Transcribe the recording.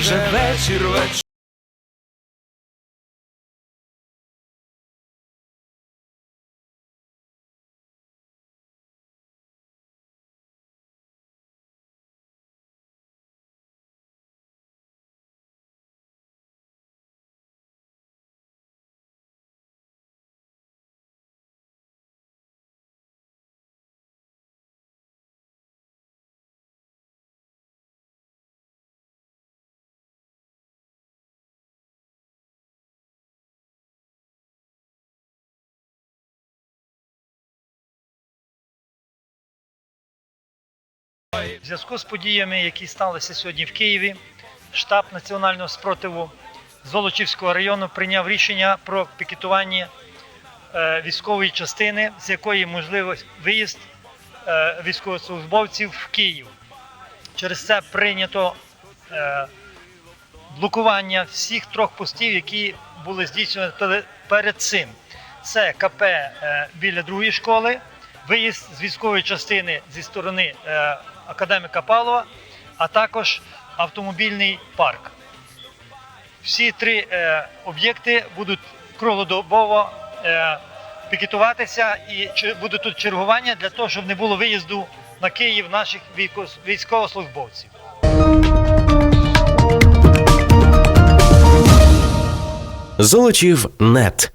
вже вечір вечір. В зв'язку з подіями, які сталися сьогодні в Києві, штаб національного спротиву Золочівського району прийняв рішення про пікетування е, військової частини, з якої можливий виїзд е, військовослужбовців в Київ. Через це прийнято е, блокування всіх трьох постів, які були здійснені перед цим. Це КП біля другої школи, виїзд з військової частини зі сторони академіка Павлова, а також автомобільний парк. Всі три е, об'єкти будуть круглодобово е, пікетуватися і буде тут чергування для того, щоб не було виїзду на Київ наших військо- військовослужбовців. Золочів нет